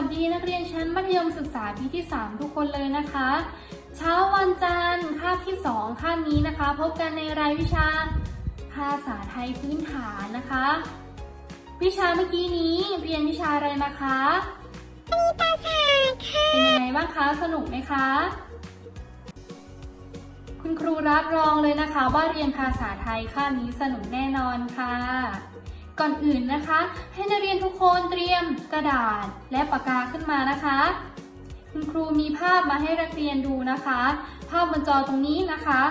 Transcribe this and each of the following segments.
สวัสดีนักเรียนชั้นมัธยมศึกษาปีที่ 3 ทุกคนเลยนะคะ เช้าวันจันทร์คาบที่ 2 คาบนี้นะคะ พบกันในรายวิชา ภาษาไทยพื้นฐานนะคะ วิชาเมื่อกี้นี้เรียนวิชาอะไรมาคะมีภาษาค่ะเป็นยังไงบ้างคะสนุกไหมคะ คุณครูรับรองเลยนะคะ ว่าเรียนภาษาไทยคาบนี้สนุกแน่นอนค่ะ ก่อนอื่นนะคะ ให้นักเรียนทุกคนเตรียมกระดาษและปากกาขึ้นมานะคะ คุณครูมีภาพมาให้นักเรียนดูนะคะ ภาพบนจอตรงนี้นะคะ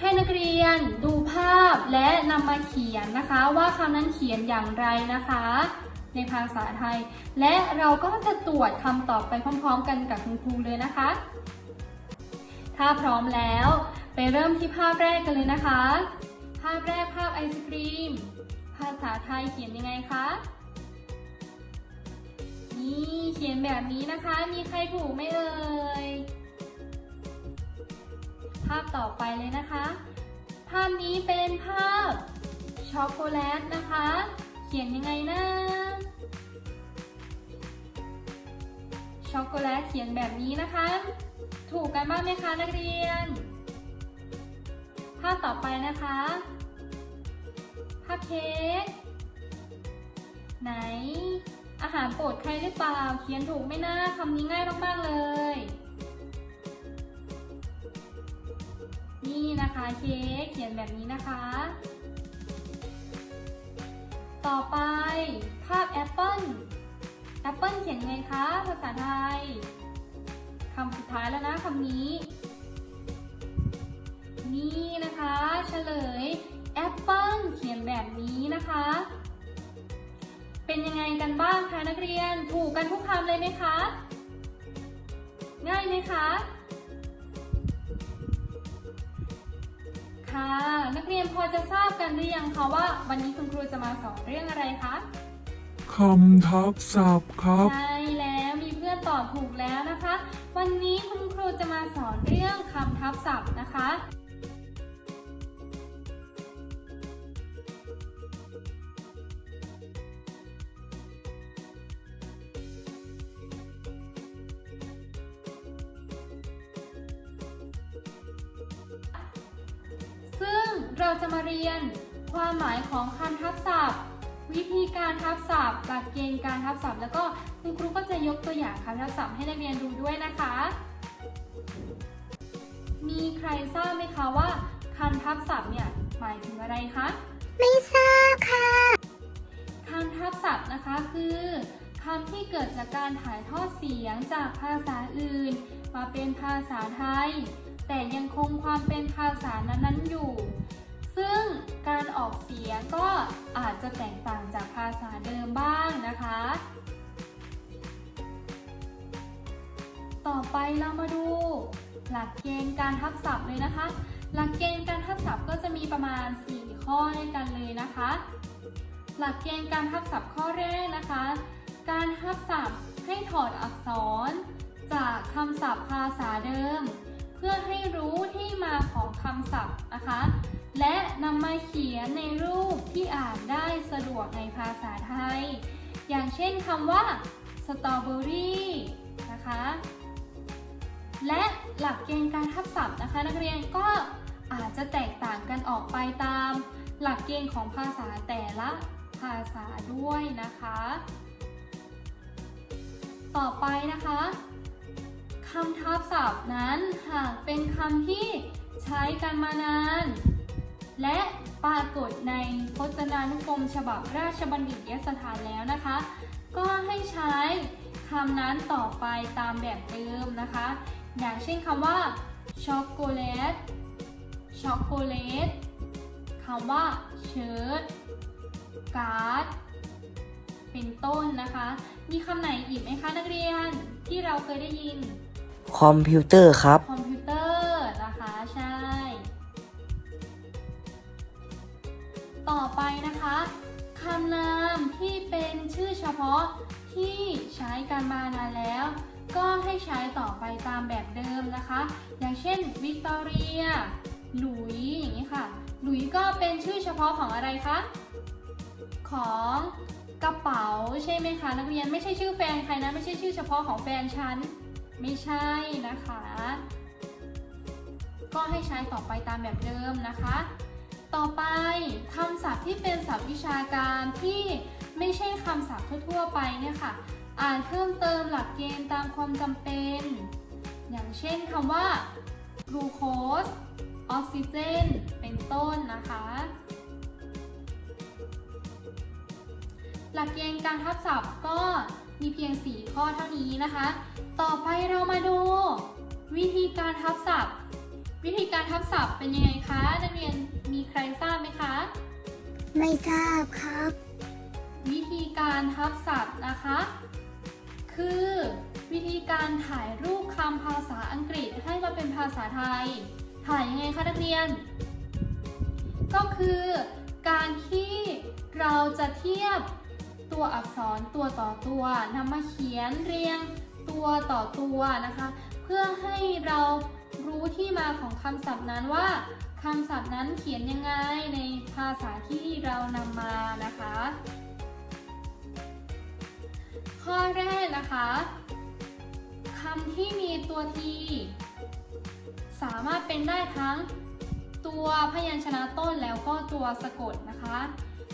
ให้นักเรียนดูภาพและนำมาเขียนนะคะ ว่าคำนั้นเขียนอย่างไรนะคะ ในภาษาไทย และเราก็จะตรวจคำตอบไปพร้อมๆ กันกับคุณครูเลยนะคะ ถ้าพร้อมแล้วไปเริ่มที่ภาพแรกกันเลยนะคะ ภาพแรกภาพไอศครีม ภาษาไทยเขียนยังไงคะ นี่เขียนแบบนี้นะคะ มีใครถูกไหมเอ่ย ภาพต่อไปเลยนะคะ ภาพนี้เป็นภาพช็อกโกแลตนะคะ เขียนยังไงนะช็อกโกแลตเขียนแบบนี้นะคะ ถูกกันบ้างไหมคะนักเรียน ภาพต่อไปนะคะ ภาพเค้กไหน อาหารโปรดใครหรือเปล่า เขียนถูกไหมนะคำนี้ง่ายมากๆเลย นี่นะคะเค้กเขียนแบบนี้นะคะ ต่อไปภาพแอปเปิ้ลแอปเปิ้ลเขียนไงคะ ภาษาไทยคำสุดท้ายแล้วนะคำนี้ นี่นะคะ เฉลย แอปเปิ้ลเขียนแบบนี้นะคะ เป็นยังไงกันบ้างคะนักเรียน ถูกกันทุกคำเลยไหมคะ ง่ายไหมคะ ค่ะ นักเรียนพอจะทราบกันหรือยังคะว่า วันนี้คุณครูจะมาสอนเรื่องอะไรคะคำทับศัพท์ครับ ใช่แล้วมีเพื่อนตอบถูกแล้วนะคะ วันนี้คุณครูจะมาสอนเรื่องคำทับศัพท์นะคะ เราจะมาเรียนความหมายของคำทับศัพท์ วิธีการทับศัพท์หลักเกณฑ์การทับศัพท์ แล้วก็คุณครูก็จะยกตัวอย่างคำทับศัพท์ให้นักเรียนดูด้วยนะคะ มีใครทราบไหมคะว่าคำทับศัพท์เนี่ยหมายถึงอะไรคะไม่ทราบค่ะคำทับศัพท์นะคะคือคำที่เกิดจากการถ่ายทอดเสียงจากภาษาอื่น มาเป็นภาษาไทย แต่ยังคงความเป็นภาษานั้นๆอยู่ ซึ่งการออกเสียงก็อาจจะแตกต่างจากภาษาเดิมบ้างนะคะ ต่อไปเรามาดู หลักเกณฑ์การทับศัพท์เลยนะคะ หลักเกณฑ์การทับศัพท์ก็จะมีประมาณ 4 ข้อด้วยกันเลยนะคะ หลักเกณฑ์การทับศัพท์ข้อแรกนะคะ การทับศัพท์ให้ถอดอักษร จากคำศัพท์ภาษาเดิม เพื่อให้รู้ที่มาของคำศัพท์นะคะ และนำมาเขียนในรูปที่อ่านได้สะดวกในภาษาไทย อย่างเช่นคำว่าสตรอเบอรี่นะคะ และหลักเกณฑ์การทับศัพท์นะคะ นักเรียนก็อาจจะแตกต่างกันออกไปตาม หลักเกณฑ์ของภาษาแต่ละภาษาด้วยนะคะ ต่อไปนะคะคำทับศัพท์นั้นหากเป็นคำที่ใช้กันมานาน และปรากฏในพจนานุกรมฉบับราชบัณฑิตยสถานแล้วนะคะ ก็ให้ใช้คำนั้นต่อไปตามแบบเดิมนะคะ อย่างเช่นคำว่าช็อกโกแลตช็อกโกแลตคำว่าเชิ้ตการ์ดเป็นต้นนะคะ มีคำไหนอีกไหมคะนักเรียนที่เราเคยได้ยิน คอมพิวเตอร์ครับ คอมพิวเตอร์นะคะ ใช่ ต่อไปนะคะคำนามที่เป็นชื่อเฉพาะที่ใช้กันมานานแล้ว ก็ให้ใช้ต่อไปตามแบบเดิมนะคะ อย่างเช่นวิกตอเรียหลุยอย่างนี้ค่ะ หลุยก็เป็นชื่อเฉพาะของอะไรคะ ของกระเป๋าใช่ไหมคะ นักเรียนไม่ใช่ชื่อแฟนใครนะ ไม่ใช่ชื่อเฉพาะของแฟนฉัน ไม่ใช่นะคะ ก็ให้ใช้ต่อไปตามแบบเดิมนะคะ ต่อไปคำศัพท์ที่เป็นศัพท์วิชาการที่ไม่ใช่คำศัพท์ทั่วๆไปเนี่ยค่ะ อ่านเพิ่มเติมหลักเกณฑ์ตามความจำเป็น อย่างเช่นคำว่ากลูโคสออกซิเจน เป็นต้นนะคะ หลักเกณฑ์การทับศัพท์ก็มีเพียง 4 ข้อเท่านี้นะคะ ต่อไปเรามาดู วิธีการทับศัพท์ วิธีการทับศัพท์เป็นยังไงคะนักเรียนมีใครทราบไหมคะ ไม่ทราบครับ วิธีการทับศัพท์นะคะ คือวิธีการถ่ายรูปคำภาษาอังกฤษให้มาเป็นภาษาไทย ถ่ายยังไงคะนักเรียน ก็คือการที่เราจะเทียบตัวอักษรตัวต่อตัวนำมาเขียนเรียงตัวต่อตัวนะคะ เพื่อให้เรา รู้ที่มาของคำศัพท์นั้นว่าคำศัพท์นั้นเขียนยังไงในภาษาที่เรานำมานะคะ ข้อแรกนะคะคำที่มีตัวทีสามารถเป็นได้ทั้งตัวพยัญชนะต้นแล้วก็ตัวสะกดนะคะ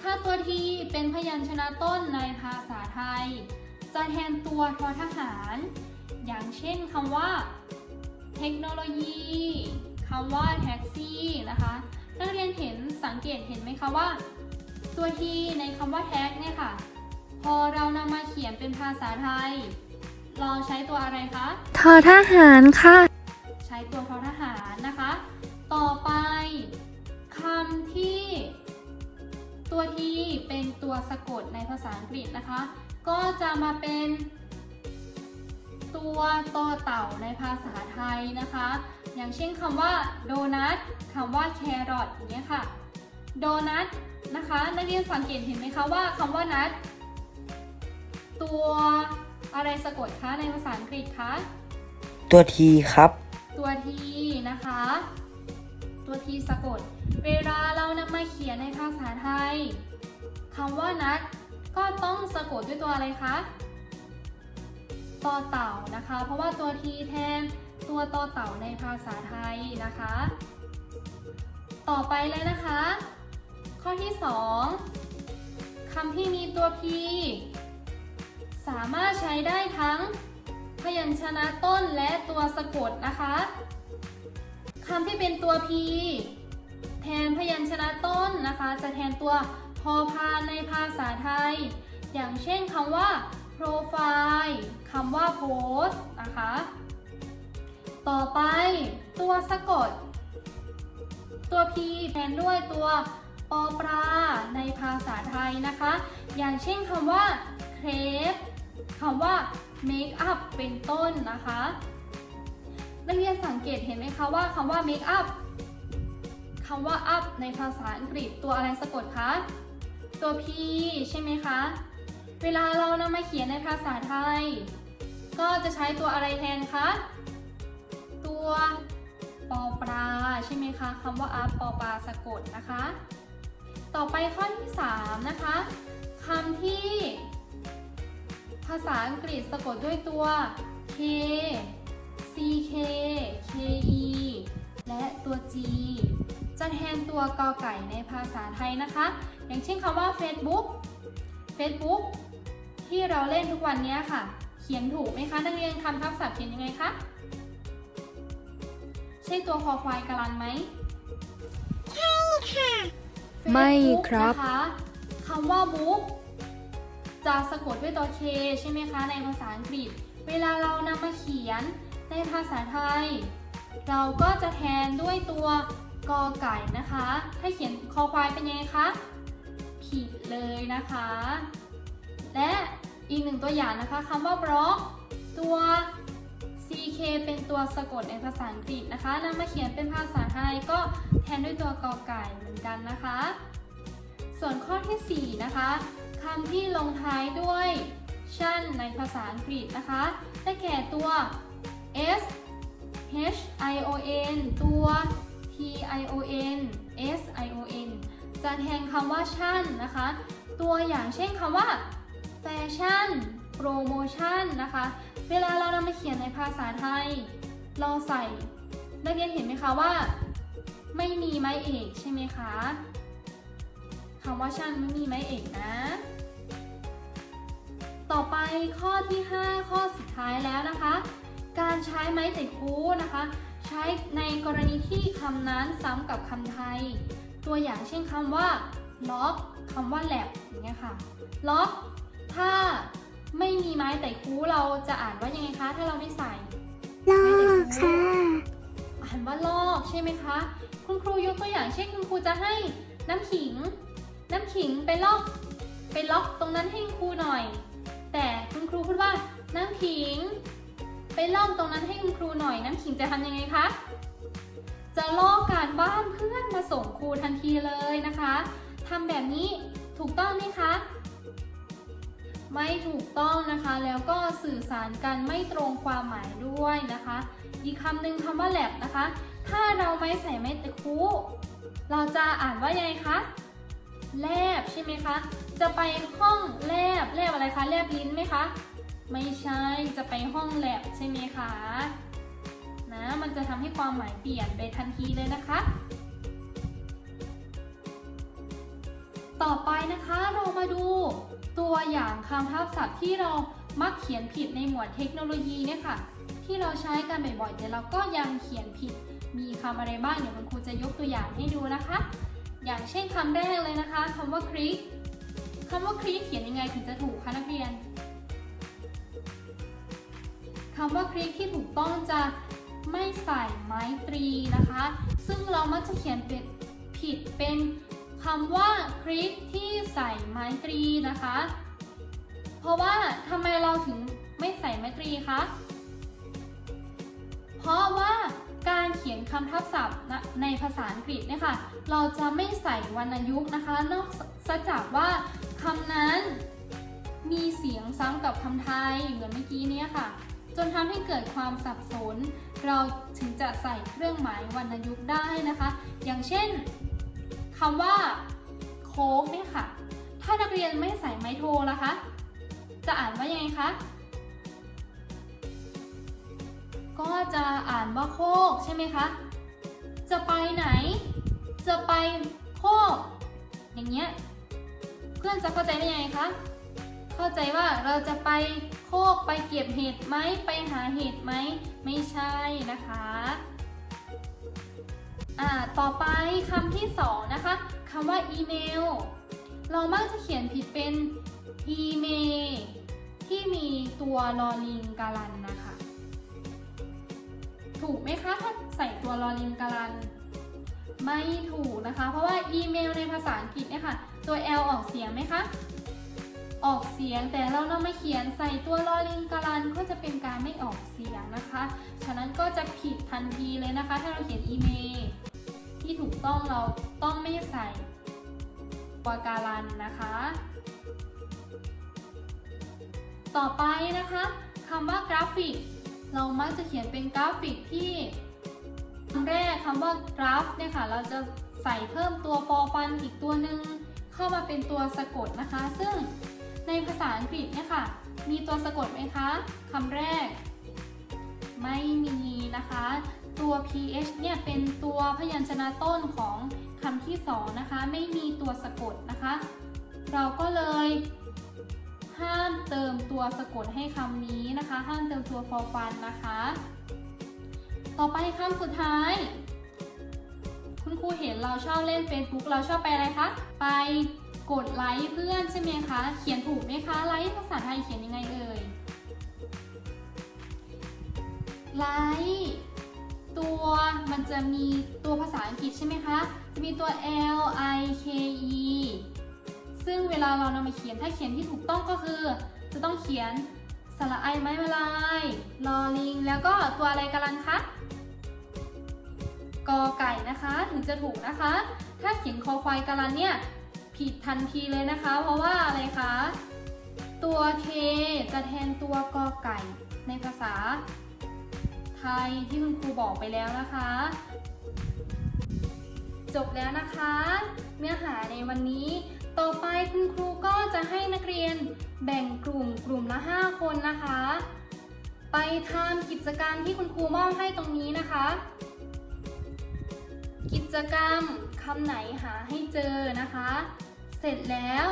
ถ้าตัวทีเป็นพยัญชนะต้นในภาษาไทย จะแทนตัวทอทหาร อย่างเช่นคำว่า เทคโนโลยีคำว่าแท็กซี่นะคะนักเรียนเห็นสังเกตเห็นไหมคะว่า ตัวทีในคำว่าแท็กเนี่ยค่ะ พอเรานำมาเขียนเป็นภาษาไทย เราใช้ตัวอะไรคะทอทหารค่ะ ใช้ตัวทอทหารนะคะ ต่อไปคำที่ตัวทีเป็นตัวสะกดในภาษาอังกฤษนะคะ ก็จะมาเป็น ตัวต่อเต่าในภาษาไทยนะคะ อย่างเช่นคำว่าโดนัทคำว่าแครอทอย่างเงี้ยค่ะ โดนัทนะคะนักเรียนสังเกตเห็นไหมคะว่าคำว่านัทตัวอะไรสะกดคะในภาษาอังกฤษคะ ตัวทีครับ ตัวทีนะคะ ตัวทีสะกด เวลาเรานำมาเขียนในภาษาไทยคำว่านัดก็ต้องสะกดด้วยตัวอะไรคะ ต่อเต่านะคะ เพราะว่าตัวทีแทนตัวต่อเต่าในภาษาไทยนะคะ ต่อไปเลยนะคะ ข้อที่ 2คำที่มีตัว p สามารถใช้ได้ทั้งพยัญชนะต้นและตัวสะกดนะคะคำที่เป็นตัว p แทนพยัญชนะต้นนะคะ จะแทนตัวพอพานในภาษาไทย อย่างเช่นคำว่า profile คำว่า post นะคะ ต่อไปตัวสะกด ตัว p แทนด้วยตัวปอปลาในภาษาไทยนะคะ อย่างเช่นคำว่า crepe คำว่า make up เป็นต้นนะคะนักเรียนสังเกตเห็นไหมคะว่าคำว่า make up คำว่า up ในภาษาอังกฤษตัวอะไรสะกดคะ ตัว p ใช่ไหมคะ เวลาเรานำมาเขียนในภาษาไทย ก็จะใช้ตัวอะไรแทนคะ ตัวปอปลาใช่ไหมคะคำว่า up ปอปลาสะกดนะคะ ต่อไปข้อที่ 3 นะคะคำที่ ภาษาอังกฤษสะกดด้วยตัว k ck ke และตัว g จะแทนตัวกอไก่ในภาษาไทยนะคะ อย่างเช่นคำว่า Facebook Facebook ที่เราเล่นทุกวันนี้ค่ะ เขียนถูกไหมคะ นักเรียนคำทับศัพท์เขียนยังไงคะ ใช่ตัวคอควายกาลันไหม ใช่ค่ะไม่ Facebook ครับ นะคะคำว่า book จะสะกดด้วยตัว K ใช่ไหมคะ ในภาษาอังกฤษ เวลาเรานำมาเขียนในภาษาไทย เราก็จะแทนด้วยตัวกอไก่นะคะ ถ้าเขียนคอควายเป็นยังไงคะ ผิดเลยนะคะ และอีกหนึ่งตัวอย่างนะคะคำว่า block ตัว ck เป็นตัวสะกดในภาษาอังกฤษนะคะนำมาเขียนเป็นภาษาไทยก็แทนด้วยตัวกอไก่เหมือนกันนะคะ ส่วนข้อทีสี่4 นะคะคำที่ลงท้ายด้วยชั่นในภาษาอังกฤษนะคะได้แก่ตัว s h i o n ตัว t i o n s i o n จะแทนคำว่าชั่นนะคะ ตัวอย่างเช่นคำว่า แฟชั่น โปรโมชั่นนะคะ เวลาเรานำมาเขียนในภาษาไทย เราใส่นักเรียนเห็นไหมคะว่า ไม่มีไม้เอกใช่ไหมคะคำว่าชั่นไม่มีไม้เอกนะ ต่อไปข้อที่ 5 ข้อสุดท้ายแล้วนะคะ การใช้ไม้ติดคูนะคะ ใช้ในกรณีที่คำนั้นซ้ำกับคำไทย ตัวอย่างเช่นคำว่าล็อกคำว่าแลบอย่างเงี้ยค่ะล็อก ถ้าไม่มีไม้แต่คูเราจะอ่านว่ายังไงคะ ถ้าเราไม่ใส่ ลอกค่ะ อ่านว่าลอกใช่ไหมคะ คุณครูยกตัวอย่างเช่นคุณครูจะให้น้ำขิง น้ำขิงไปลอก ไปล็อกตรงนั้นให้คุณครูหน่อย แต่คุณครูพูดว่าน้ำขิง ไปลอกตรงนั้นให้คุณครูหน่อย น้ำขิงจะทำยังไงคะ จะลอกการบ้านเพื่อนมาส่งครูทันทีเลยนะคะทำแบบนี้ถูกต้องไหมคะ ไม่ถูกต้องนะคะ แล้วก็สื่อสารกันไม่ตรงความหมายด้วยนะคะ อีกคำหนึ่งคำว่าแลบนะคะ ถ้าเราไม่ใส่ไม้ตะคุ เราจะอ่านว่ายังไงคะ แลบใช่ไหมคะ จะไปห้องแลบแลบอะไรคะ แลบลิ้นไหมคะ ไม่ใช่ จะไปห้องแลบใช่ไหมคะ นะ มันจะทำให้ความหมายเปลี่ยนไปทันทีเลยนะคะต่อไปนะคะเรามาดู ตัวอย่างคำทับศัพท์ที่เรามักเขียนผิดในหมวดเทคโนโลยีเนี่ยค่ะ ที่เราใช้กันบ่อยๆแต่เราก็ยังเขียนผิด มีคำอะไรบ้างเดี๋ยวคุณครูจะยกตัวอย่างให้ดูนะคะ อย่างเช่นคำแรกเลยนะคะคำว่าคลิกคำว่าคลิกเขียนยังไงถึงจะถูกคะนักเรียนคำว่าคลิกที่ถูกต้องจะไม่ใส่ไม้ตรีนะคะ ซึ่งเรามักจะเขียนเป็นผิดเป็นำว่าคลิกที่ใส่ไม้ตรีนะคะ เพราะว่าทำไมเราถึงไม่ใส่ไม้ตรีคะ เพราะว่าการเขียนคำทับศัพท์นะในภาษาอังกฤษเนี่ยค่ะ เราจะไม่ใส่วรรณยุกต์นะคะ นอกจากว่าคำนั้นมีเสียงซ้ำกับคำไทยเหมือนเมื่อกี้เนี้ค่ะ จนทำให้เกิดความสับสน เราถึงจะใส่เครื่องหมายวรรณยุกต์ได้นะคะ อย่างเช่น คำว่าโค้กเนี่ยค่ะ ถ้านักเรียนไม่ใส่ไม้โทล่ะคะ จะอ่านว่ายังไงคะ ก็จะอ่านว่าโคกใช่ไหมคะ จะไปไหน จะไปโคก อย่างเงี้ย เพื่อนจะเข้าใจได้ยังไงคะ เข้าใจว่าเราจะไปโคกไปเก็บเห็ดไหม ไปหาเห็ดไหม ไม่ใช่นะคะ อ่าต่อไปคำที่สองนะคะคำว่าอีเมล เรามักจะเขียนผิดเป็นอีเมลที่มีตัวลอลิงการันนะคะ ถูกไหมคะถ้าใส่ตัวลอลิงการัน ไม่ถูกนะคะ เพราะว่าอีเมลในภาษาอังกฤษเนี่ยค่ะ ตัว L ออกเสียงไหมคะ ออกเสียง แต่เรานำมาเขียนใส่ตัวลอลิงการันก็จะเป็นการไม่ออกเสียงนะคะ ฉะนั้นก็จะผิดทันทีเลยนะคะ ถ้าเราเขียนอีเมลที่ถูกต้องเราต้องไม่ใส่ตัวการันนะคะ ต่อไปนะคะคำว่ากราฟิก เรามักจะเขียนเป็นกราฟิกที่คำแรกคำว่ากราฟเนี่ยค่ะเราจะใส่เพิ่มตัวฟอฟันอีกตัวหนึ่งเข้ามาเป็นตัวสะกดนะคะ ซึ่ง ในภาษาอังกฤษเนี่ยค่ะ มีตัวสะกดไหมคะคำแรก ไม่มีนะคะ ตัว ph เนี่ยเป็นตัวพยัญชนะต้นของคำที่สองนะคะ ไม่มีตัวสะกดนะคะ เราก็เลยห้ามเติมตัวสะกดให้คำนี้นะคะ ห้ามเติมตัวฟอฟันนะคะ ต่อไปคำสุดท้าย คุณครูเห็นเราชอบเล่น Facebook เราชอบไปอะไรคะ ไป กดไลค์เพื่อนใช่ไหมคะ เขียนถูกไหมคะ ไลค์ภาษาไทยเขียนยังไงเอ่ย ไลค์ตัวมันจะมีตัวภาษาอังกฤษใช่ไหมคะ จะมีตัว L I K E ซึ่งเวลาเรานำมาเขียนถ้าเขียนที่ถูกต้องก็คือ จะต้องเขียนสระไอไม้มาลายลอลิง แล้วก็ตัวอะไรกันลันคะกอไก่นะคะ ถึงจะถูกนะคะ ถ้าเขียนคอควายกันลันเนี่ย ผิดทันทีเลยนะคะ เพราะว่าอะไรคะ ตัว K จะแทนตัวกอไก่ ในภาษา ไทยที่คุณครูบอกไปแล้วนะคะ จบแล้วนะคะ เนื้อหาในวันนี้ ต่อไปคุณครูก็จะให้นักเรียนแบ่งกลุ่มกลุ่มละ 5 คนนะคะ ไปทำกิจกรรมที่คุณครูมอบให้ตรงนี้นะคะกิจกรรมคำไหนหาให้เจอนะคะ เสร็จแล้ว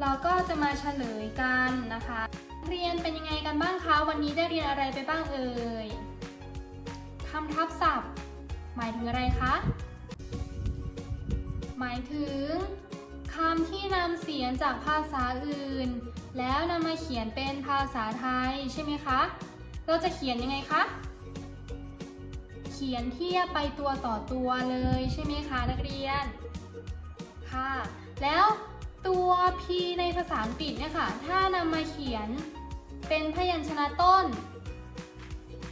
เราก็จะมาเฉลยกันนะคะ เรียนเป็นยังไงกันบ้างคะ วันนี้ได้เรียนอะไรไปบ้างเอ่ยคำทับศัพท์ หมายถึงอะไรคะ หมายถึงคำที่นำเสียงจากภาษาอื่น แล้วนำมาเขียนเป็นภาษาไทยใช่ไหมคะ เราจะเขียนยังไงคะ เขียนเทียบไปตัวต่อตัวเลยใช่ไหมคะนักเรียน ค่ะ แล้ว ตัว P ในภาษาอังกฤษเนี่ยค่ะ ถ้านำมาเขียนเป็นพยัญชนะต้น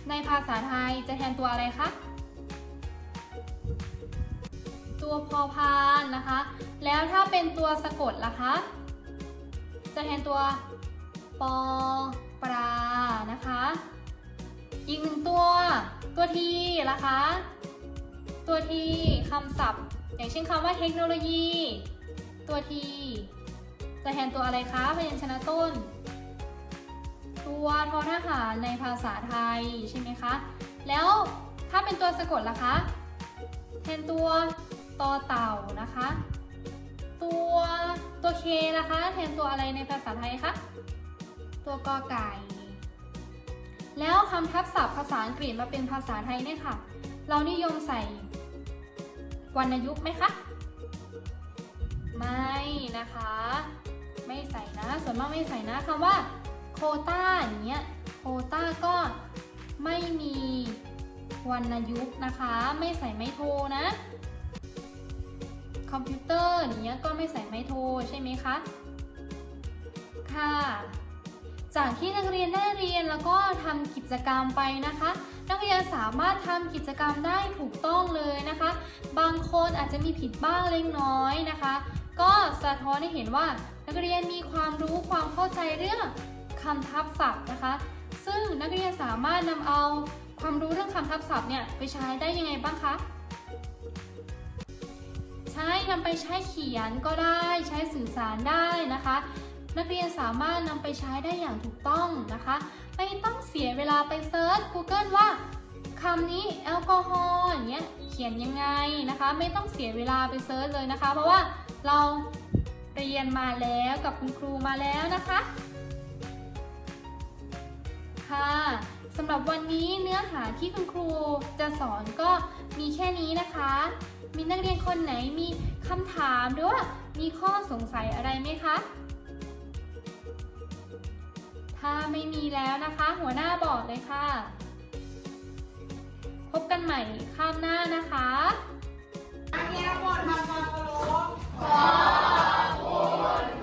ในภาษาไทยจะแทนตัวอะไรคะ ตัวพอพานนะคะ แล้วถ้าเป็นตัวสะกดล่ะคะ จะแทนตัวปอปลานะคะ อีกหนึ่งตัวตัวทีล่ะคะ ตัวทีคำศัพท์ อย่างเช่นคำว่าเทคโนโลยี ตัวทีจะแทนตัวอะไรคะพยัญชนะต้น ตัวทอทหารในภาษาไทยใช่ไหมคะ แล้วถ้าเป็นตัวสะกดล่ะคะ แทนตัวตอเต่านะคะ ตัวตัวเคนะคะ แทนตัวอะไรในภาษาไทยคะ ตัวกอไก่ แล้วคำทับศัพท์ภาษาอังกฤษมาเป็นภาษาไทยเนี่ยค่ะ เรานิยมใส่วรรณยุกต์ไหมคะ ไม่นะคะ ไม่ใส่นะ ส่วนมากไม่ใส่นะคำว่าโคต้าอย่างเงี้ยโคต้าก็ไม่มีวรรณยุกต์นะคะ ไม่ใส่ไม้โทนะคอมพิวเตอร์อย่างเงี้ยก็ไม่ใส่ไม้โทใช่ไหมคะ ค่ะ จากที่นักเรียนได้เรียนแล้วก็ทำกิจกรรมไปนะคะ นักเรียนสามารถทำกิจกรรมได้ถูกต้องเลยนะคะ บางคนอาจจะมีผิดบ้างเล็กน้อยนะคะ ก็สะท้อนให้เห็นว่านักเรียนมีความรู้ความเข้าใจเรื่องคำทับศัพท์นะคะ ซึ่งนักเรียนสามารถนำเอาความรู้เรื่องคำทับศัพท์เนี่ยไปใช้ได้ยังไงบ้างคะ ใช้นำไปใช้เขียนก็ได้ใช้สื่อสารได้นะคะ นักเรียนสามารถนำไปใช้ได้อย่างถูกต้องนะคะ ไม่ต้องเสียเวลาไปเซิร์ช Google ว่า คำนี้แอลกอฮอล์อย่างเงี้ยเขียนยังไงนะคะ ไม่ต้องเสียเวลาไปเซิร์ชเลยนะคะ เพราะว่าเราเรียนมาแล้วกับคุณครูมาแล้วนะคะ ค่ะสำหรับวันนี้เนื้อหาที่คุณครูจะสอนก็มีแค่นี้นะคะ มีนักเรียนคนไหนมีคำถามหรือว่ามีข้อสงสัยอะไรไหมคะ ถ้าไม่มีแล้วนะคะ หัวหน้าบอกเลยค่ะ พบกันใหม่ข้ามหน้านะคะอาเฮียคนทำความเคารพขอบคุณ